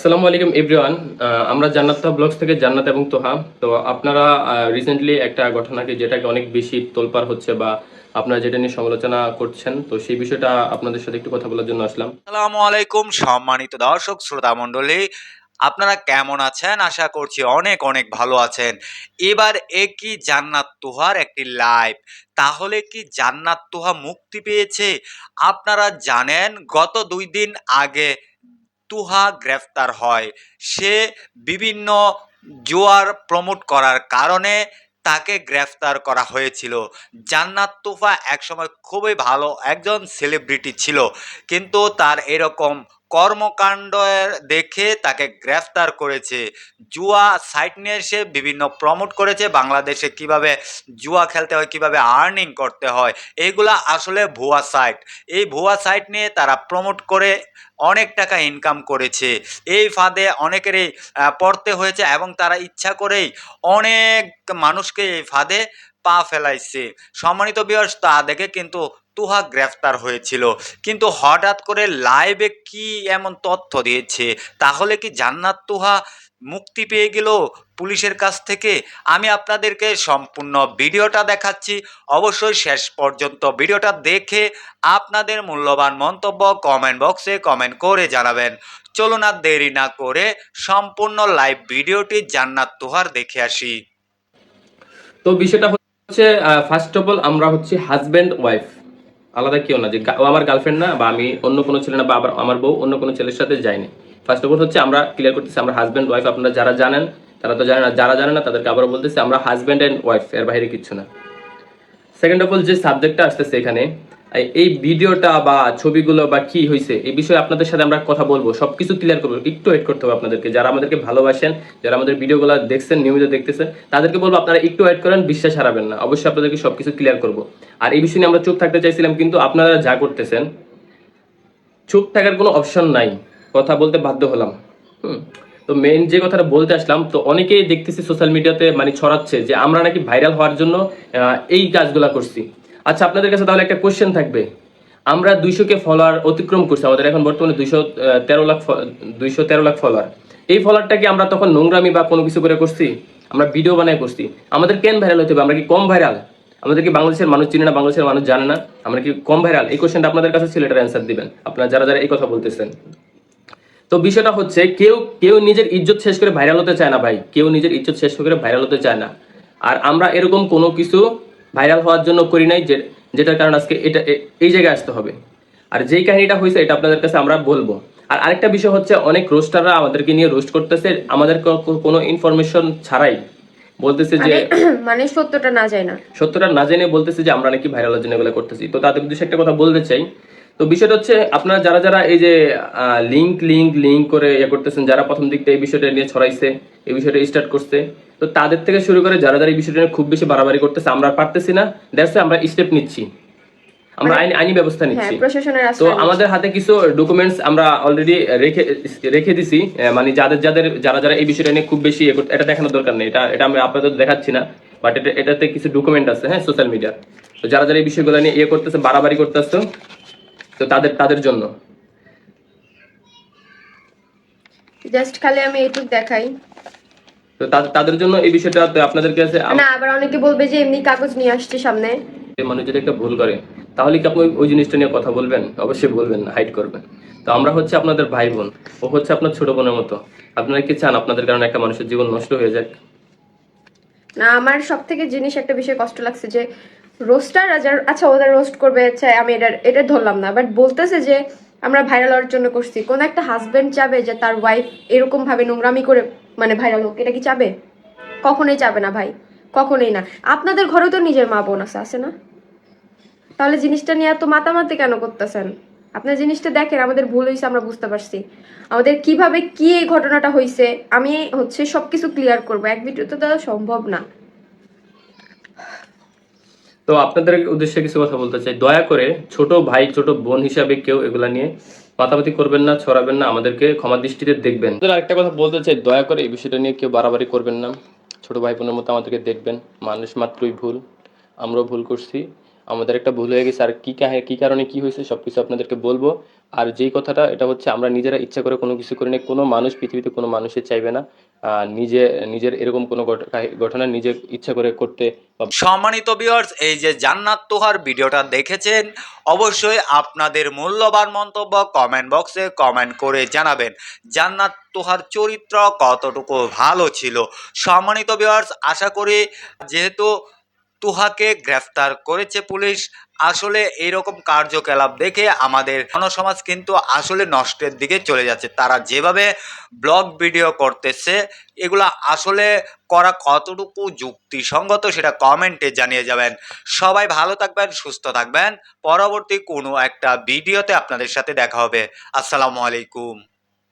আসসালামু আলাইকুম, এভরিওয়ান। আমরা জান্নাত ব্লগস থেকে জান্নাত এবং তোহা। তো আপনারা রিসেন্টলি একটা ঘটনাকে যেটাকে অনেক বেশি তোলপার হচ্ছে বা আপনারা যেটা নিয়ে সমালোচনা করছেন, তো সেই বিষয়টা আপনাদের সাথে একটু কথা বলার জন্য আসলাম। আসসালামু আলাইকুম, সম্মানিত দর্শক, শ্রোতা মণ্ডলী। আপনারা কেমন আছেন? আশা করছি অনেক অনেক ভালো আছেন। এবার একই জান্নাত তোহার একটি লাইভ তাহলে কি জান্নাত তুহা মুক্তি পেয়েছে? আপনারা জানেন, গত দুই দিন আগে তুহা গ্রেফতার হয়। সে বিভিন্ন জোয়ার প্রমোট করার কারণে তাকে গ্রেফতার করা হয়েছিল। জান্নাত তুফা একসময় খুবই ভালো একজন সেলিব্রিটি ছিল, কিন্তু তার এরকম কর্মকাণ্ড দেখে তাকে গ্রেফতার করেছে। জুয়া সাইট নিয়ে এসে বিভিন্ন প্রমোট করেছে। বাংলাদেশে কীভাবে জুয়া খেলতে হয়, কীভাবে আর্নিং করতে হয় এইগুলা আসলে ভুয়া সাইট। এই ভুয়া সাইট নিয়ে তারা প্রমোট করে অনেক টাকা ইনকাম করেছে। এই ফাঁদে অনেকেরই পড়তে হয়েছে এবং তারা ইচ্ছা করেই অনেক মানুষকে এই ফাঁদে পা ফেলাইছে। সম্মানিত বিয়স তা দেখে কিন্তু তুহা গ্রেফতার হয়েছিল। কিন্তু হঠাৎ করে লাইভে কি এমন তথ্য দিয়েছে, তাহলে কি জান্নাত তুহা মুক্তি পেয়ে গেল পুলিশের কাছ থেকে? আমি আপনাদেরকে সম্পূর্ণ ভিডিওটা দেখাচ্ছি। অবশ্যই শেষ পর্যন্ত ভিডিওটা দেখে আপনাদের মূল্যবান মন্তব্য কমেন্ট বক্সে কমেন্ট করে জানাবেন। চলুন আর দেরি না করে সম্পূর্ণ লাইভ ভিডিওটি জান্নাত তুহার দেখে আসি। তো বিষয়টা হচ্ছে ফার্স্ট অফ অল আমরা হচ্ছে হাজব্যান্ড ওয়াইফ আলাদা কেউ না, যে আমার গার্লফ্রেন্ড না, বা আমি অন্য কোনো ছেলে না, বা আবার আমার বউ অন্য কোনো ছেলের সাথে যাইনি। ফার্স্ট অফ অল হচ্ছে আমরা ক্লিয়ার করতেছি, আমরা হাজব্যান্ড ওয়াইফ আপনারা যারা জানেন, তারা তো জানে না, যারা জানে না, তাদেরকে আবার বলতেছি, আমরা হাজব্যান্ড অ্যান্ড ওয়াইফ এর বাইরে কিছু না। সেকেন্ড অফ অল যে সাবজেক্টটা আসতেছে এখানে এই- ভিডিওটা বা ছবিগুলো বা কি হয়েছে এই বিষয়ে আপনাদের সাথে আমরা কথা বলব, সবকিছু ক্লিয়ার করব, একটু ওয়েট করতে হবে আপনাদেরকে। যারা আমাদেরকে ভালোবাসেন, যারা আমাদের ভিডিওগুলো দেখছেন, নিয়মিত দেখতেছেন, তাদেরকে বলব আপনারা একটু ওয়েট করেন, বিশ্বাস হারাবেন না, অবশ্যই আপনাদেরকে সবকিছু ক্লিয়ার করব। আর এই বিষয় আমরা চুপ থাকতে চাইছিলাম, কিন্তু আপনারা যা করতেছেন, চুপ থাকার কোনো অপশন নাই, কথা বলতে বাধ্য হলাম। হুম, তো মেন যে কথাটা বলতে আসলাম, তো অনেকেই দেখতেছি সোশ্যাল মিডিয়াতে মানে ছড়াচ্ছে যে আমরা নাকি ভাইরাল হওয়ার জন্য এই কাজগুলা করছি। আচ্ছা আপনাদের কাছে তাহলে একটা কোয়েশ্চেন থাকবে। আমরা দুইশো কে ফলোয়ার অতিক্রম করছি, আমাদের এখন বর্তমানে দুইশো তেরো লাখ দুইশো তেরো লাখ ফলোয়ার এই ফলোয়ারটাকে আমরা তখন নোংরামি বা কোনো কিছু করে করছি? আমরা ভিডিও বানায় করছি। আমাদের কেন ভাইরাল হতে হবে? আমরা কি কম ভাইরাল আমাদের কি বাংলাদেশের মানুষ চিনে না? বাংলাদেশের মানুষ জানে না? আমরা কি কম ভাইরাল এই কোশ্চেনটা আপনাদের কাছে ছিল, এটার অ্যান্সার দিবেন। আপনারা যারা যারা এই কথা বলতেছেন। তো বিষয়টা হচ্ছে, কেউ কেউ নিজের ইজ্জত শেষ করে ভাইরাল হতে চায় না ভাই। কেউ নিজের ইজ্জত শেষ করে ভাইরাল হতে চায় না। আর আমরা এরকম কোনো কিছু ভাইরাল হওয়ার জন্য করি নাই যে যেটার কারণে আজকে এটা এই জায়গায় আসতে হবে। আর যেই কাহিনীটা হয়েছে এটা আপনাদের কাছে আমরা বলব। আর আরেকটা বিষয় হচ্ছে অনেক রোস্টাররা আমাদেরকে নিয়ে রোস্ট করতেছে আমাদের কোনো ইনফরমেশন ছাড়াই। বলতেছে যে মানে মানে সত্যটা না যায় না সত্যটা না জেনে বলতেছে যে আমরা নাকি ভাইরাল ভাইরালের জন্য এগুলো করতেছি। তো তাদের উদ্দেশ্যে একটা কথা বলতে চাই। তো বিষয়টা হচ্ছে আপনারা যারা যারা এই যে লিঙ্ক লিঙ্ক লিঙ্ক করে ইয়ে করতেছেন যারা প্রথম দিকটা এই বিষয়টা নিয়ে ছড়াইছে এই বিষয়টা স্টার্ট করছে তো তাদের থেকে শুরু করে যারা যারা এই বিষয়টা নিয়ে খুব বেশি বাড়াবাড়ি করতেছে আমরা পারতেছি না। দ্যাটস আমরা স্টেপ নিচ্ছি। আমরা আইনি আইনি ব্যবস্থা হ্যাঁ নিচ্ছি। তো আমাদের হাতে কিছু ডকুমেন্টস আমরা অলরেডি রেখে রেখে দিছি। মানে যাদের যাদের যারা যারা এই বিষয়টা নিয়ে খুব বেশি এটা দেখানোর দরকার নেই। এটা এটা আমি আপনাদের দেখাচ্ছি না। বাট এটা এটাতে কিছু ডকুমেন্ট আছে হ্যাঁ সোশ্যাল মিডিয়া তো যারা যারা এই বিষয়গুলো নিয়ে ইয়ে করতেছে বাড়াবাড়ি করতেছে তো তাদের তাদের জন্য। জাস্ট খালি আমি এইটুক দেখাই। তো তাদের জন্য এই বিষয়টা আপনাদের কাছে না আবার অনেকে বলবে যে এমনি কাগজ নিয়ে আসছে সামনে। মানুষ যদি একটা ভুল করে তাহলে কি আপনি ওই- জিনিসটা নিয়ে কথা বলবেন? অবশ্যই বলবেন না হাইড করবেন। তো আমরা হচ্ছে আপনাদের ভাই বোন ও হচ্ছে আপনার ছোট বোনের মতো। আপনারা কি চান আপনাদের কারণে একটা মানুষের জীবন নষ্ট হয়ে যাক? না আমার সব থেকে জিনিস একটা বিষয় কষ্ট লাগছে যে রোস্টার আচ্ছা ওদের রোস্ট করবে আচ্ছা আমি এটা এটা ধরলাম না বাট বলতেছে যে আমরা ভাইরাল হওয়ার জন্য করছি। কোন একটা হাজবেন্ড চাবে যে তার ওয়াইফ এরকম ভাবে নোংরামি করে মানে ভাইরাল হোক, এটা কি চাবে? কখনোই চাবে না ভাই, কখনোই না। আপনাদের ঘরেও তো নিজের মা বোন আছে আছে না? তাহলে জিনিসটা নিয়ে এত মাতামাতি কেন করতেছেন? আপনার জিনিসটা দেখেন, আমাদের ভুল হয়েছে আমরা বুঝতে পারছি। আমাদের কীভাবে কি এই ঘটনাটা হয়েছে আমি হচ্ছে সবকিছু ক্লিয়ার করব। এক ভিডিওতে তো সম্ভব না। তো আপনাদের উদ্দেশ্যে কিছু কথা বলতে চাই। দয়া করে ছোট ভাই, ছোট বোন হিসাবে কেউ এগুলা নিয়ে মাতামাতি করবেন না, ছড়াবেন না, আমাদেরকে ক্ষমা দৃষ্টিতে দেখবেন। আরেকটা কথা বলতে চাই, দয়া করে এই বিষয়টা নিয়ে কেউ বাড়াবাড়ি করবেন না। ছোট ভাই বোনের মতো আমাদেরকে দেখবেন। মানুষ মাত্রই ভুল, আমরাও ভুল করছি। আমাদের একটা ভুল হয়ে গেছে, আর কী কী কারণে কী হয়েছে সব কিছু আপনাদেরকে বলব। আর যেই কথাটা, এটা হচ্ছে আমরা নিজেরা ইচ্ছা করে কোনো কিছু করি না কোনো মানুষ পৃথিবীতে কোনো মানুষের চাইবে না নিজে, নিজের এরকম কোনো ঘটনা নিজে ইচ্ছা করে করতে সম্মানিত ভিউয়ার্স এই যে জান্নাত তোহার ভিডিওটা দেখেছেন, অবশ্যই আপনাদের মূল্যবান মন্তব্য কমেন্ট বক্সে কমেন্ট করে জানাবেন, জান্নাত তোহার চরিত্র কতটুকু ভালো ছিল। সম্মানিত ভিউয়ার্স আশা করি যেহেতু তুহাকে গ্রেফতার করেছে পুলিশ। আসলে এইরকম কার্যকলাপ দেখে আমাদের জনসমাজ কিন্তু আসলে নষ্টের দিকে চলে যাচ্ছে। তারা যেভাবে ব্লগ ভিডিও করতেছে, এগুলা আসলে করা কতটুকু যুক্তিসঙ্গত সেটা কমেন্টে জানিয়ে যাবেন। সবাই ভালো থাকবেন, সুস্থ থাকবেন। পরবর্তী কোনো একটা ভিডিওতে আপনাদের সাথে দেখা হবে। আসসালামু আলাইকুম।